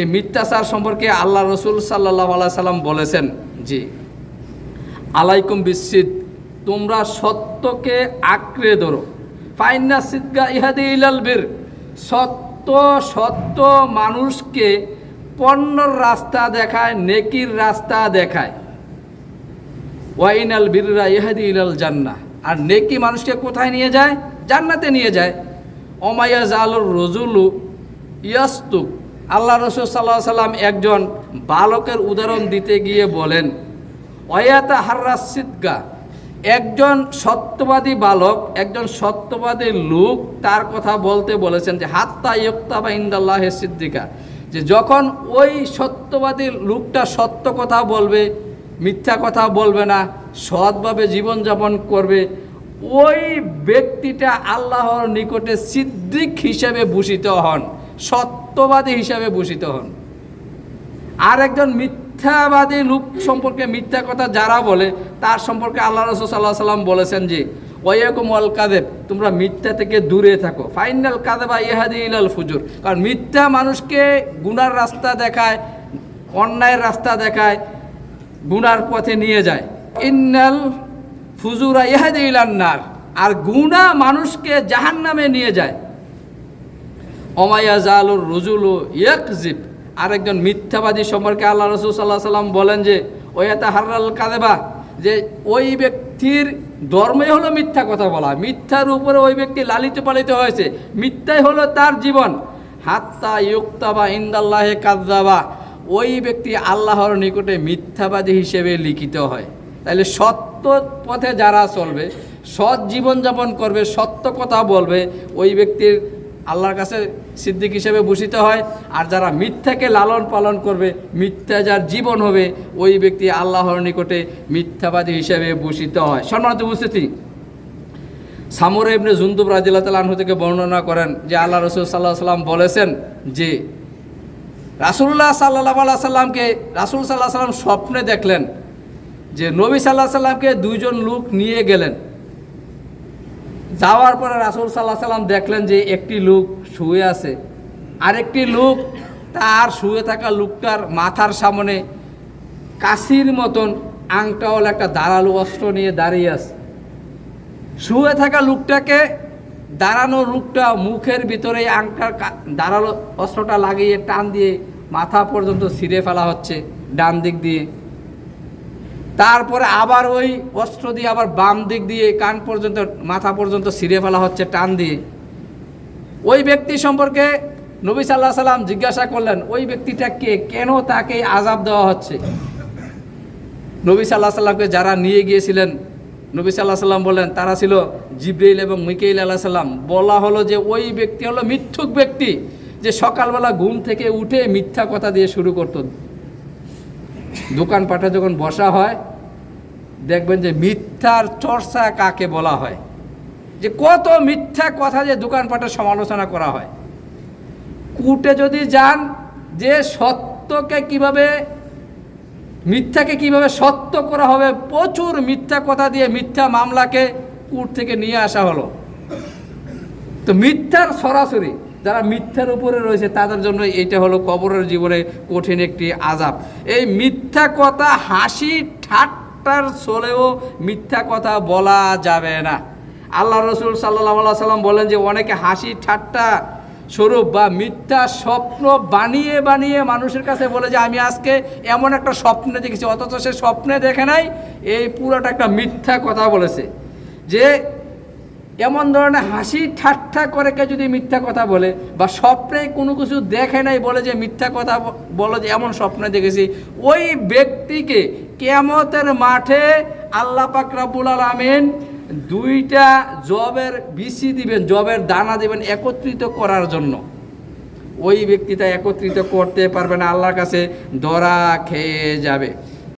এই মিথ্যাচার সম্পর্কে আল্লাহ রসুল সাল্লাহ সাল্লাম বলেছেন জি, আলাইকুম বিসিদ, তোমরা সত্যকে আঁকড়ে ধরো। ফাইন্না সিদ্গা ইহাদি ইলাল বীর, সত্য সত্য মানুষকে পণ্যর রাস্তা দেখায়, নেকির রাস্তা দেখায়। ওয়াইনাল বীররা ইহাদি ইলাল জান্না আর নেকি মানুষকে কোথায় নিয়ে যায়? জান্নাতে নিয়ে যায়। অমাইয়া জালুর রজুলু ইয়াস্তুক আল্লাহ রসুল সাল্লাহ সাল্লাম একজন বালকের উদাহরণ দিতে গিয়ে বলেন অয়াতা হার্রা সিদ্গা একজন সত্যবাদী বালক, একজন সত্যবাদী লোক তার কথা বলতে বলেছেন যে, হাত্তা ইয়ক্তা বা ইন্দাল্লাহ সিদ্দিকা যে যখন ওই সত্যবাদী লোকটা সত্য কথা বলবে, মিথ্যা কথা বলবে না, সৎভাবে জীবনযাপন করবে, ওই ব্যক্তিটা আল্লাহর নিকটে সিদ্দিক হিসেবে ভূষিত হন সত্যবাদী হিসাবে ভূষিত হন। আর একজন মিথ্যাবাদী লোক সম্পর্কে মিথ্যা কথা যারা বলে, তার সম্পর্কে আল্লাহ রসুল সাল্লাহ সাল্লাম বলেছেন যে ওয়াকুম অল কাদেব তোমরা মিথ্যা থেকে দূরে থাকো। ফাইনাল কাদেবা ইহাদি ইলাল ফুজুর। কারণ মিথ্যা মানুষকে গুনার রাস্তা দেখায়, অন্যায়ের রাস্তা দেখায়, গুনার পথে নিয়ে যায়। ইন্নাল ফুজুরা ইহাদি ইলান্নার আর গুণা মানুষকে জাহান নামে নিয়ে যায়। অমায়া জালুর রুজুলু ইয়াকজিব। আরেকজন মিথ্যাবাদী সম্পর্কে আল্লাহ রসুল সাল্লাহ সাল্লাম বলেন যে ওয়াতা হার্রাল কাদেবা যে ওই ব্যক্তির ধর্মই হলো মিথ্যা কথা বলা। মিথ্যার উপরে ওই ব্যক্তি লালিত পালিত হয়েছে। মিথ্যাই হলো তার জীবন। হাত্তা ইউক্তাবা ইন্দাল্লাহে কাদ্দাবা ওই ব্যক্তি আল্লাহর নিকটে মিথ্যাবাদী হিসেবে লিখিত হয়। তাহলে সত্য পথে যারা চলবে, সৎ জীবনযাপন করবে, সত্য কথা বলবে, ওই ব্যক্তির আল্লাহর কাছে সিদ্দিক হিসেবে ভূষিত হয়। আর যারা মিথ্যাকে লালন পালন করবে, মিথ্যা যার জীবন হবে, ওই ব্যক্তি আল্লাহর নিকটে মিথ্যাবাদী হিসেবে ভূষিত হয়। সম্মানিত উপস্থিতি, সামর ইবনে জুন্দুব রাজিল্লাহ তালাহু থেকে বর্ণনা করেন যে আল্লাহ রসুল সাল্লাহ সাল্লাম বলেছেন যে রাসুল্লাহ সাল্লাহ আল্লাহ সাল্লামকে রাসুল সাল্লাহ সাল্লাম স্বপ্নে দেখলেন যে নবী সাল্লাহ সাল্লামকে দুইজন লোক নিয়ে গেলেন। যাওয়ার পরে রাসুল সাল্লাহ সাল্লাম দেখলেন যে একটি লোক শুয়ে আছে। আরেকটি লোক তার শুয়ে থাকা লোকটার মাথার সামনে কাশির মতন আংটাওয়ালা একটা দাঁড়াল অস্ত্র নিয়ে দাঁড়িয়ে আছে। শুয়ে থাকা লোকটাকে দাঁড়ানো লোকটা মুখের ভিতরে আংটার দাঁড়াল অস্ত্রটা লাগিয়ে টান দিয়ে মাথা পর্যন্ত ছিঁড়ে ফেলা হচ্ছে, ডান দিক দিয়ে। তারপরে আবার ওই অস্ত্র দিয়ে আবার বাম দিক দিয়ে কান পর্যন্ত, মাথা পর্যন্ত ছিঁড়ে ফেলা হচ্ছে, টান দিয়ে। ওই ব্যক্তি সম্পর্কে নবী সাল্লাহ সাল্লাম জিজ্ঞাসা করলেন, ওই ব্যক্তিটা কে? কেন তাকে আজাব দেওয়া হচ্ছে? নবী সাল্লাহ সাল্লামকে যারা নিয়ে গিয়েছিলেন, নবী সাল্লাহ সাল্লাম বললেন, তারা ছিল জিব্রাইল এবং মিকাইল আল্লাহ সাল্লাম বলা হলো যে ওই ব্যক্তি হলো মিথ্যুক ব্যক্তি, যে সকালবেলা ঘুম থেকে উঠে মিথ্যা কথা দিয়ে শুরু করতো। দোকানপাটে যখন বসা হয়, দেখবেন যে মিথ্যার চর্চা কাকে বলা হয়? যে কত মিথ্যা কথা যে দোকানপাটে সমালোচনা করা হয়। কুটে যদি যান, যে সত্যকে কীভাবে, মিথ্যাকে কীভাবে সত্য করা হবে, প্রচুর মিথ্যা কথা দিয়ে মিথ্যা মামলাকে কুট থেকে নিয়ে আসা হলো। তো মিথ্যার সরাসরি যারা মিথ্যার উপরে রয়েছে, তাদের জন্য এটা হলো কবরের জীবনে কঠিন একটি আজাব এই মিথ্যা কথা, হাসি, ঠাট্টার চলেও মিথ্যা কথা বলা যাবে না। আল্লাহ রসুল সাল্লাহ সাল্লাম বলেন যে, অনেকে হাসি, ঠাট্টা স্বরূপ বা মিথ্যা স্বপ্ন বানিয়ে বানিয়ে মানুষের কাছে বলে যে, আমি আজকে এমন একটা স্বপ্নে দেখেছি, অথচ সে স্বপ্নে দেখে নাই। এই পুরোটা একটা মিথ্যা কথা বলেছে। যে এমন ধরনের হাসি ঠাট্টা করে কেউ যদি মিথ্যা কথা বলে বা স্বপ্নে কোনো কিছু দেখে নাই বলে যে মিথ্যা কথা বলো যে এমন স্বপ্নে দেখেছি, ওই ব্যক্তিকে কেয়ামতের মাঠে আল্লাহ পাক রাব্বুল আলামিন দুইটা জবের বিসি দিবেন, জবের দানা দিবেন একত্রিত করার জন্য। ওই ব্যক্তিটা একত্রিত করতে পারবে না, আল্লাহর কাছে দরা খেয়ে যাবে।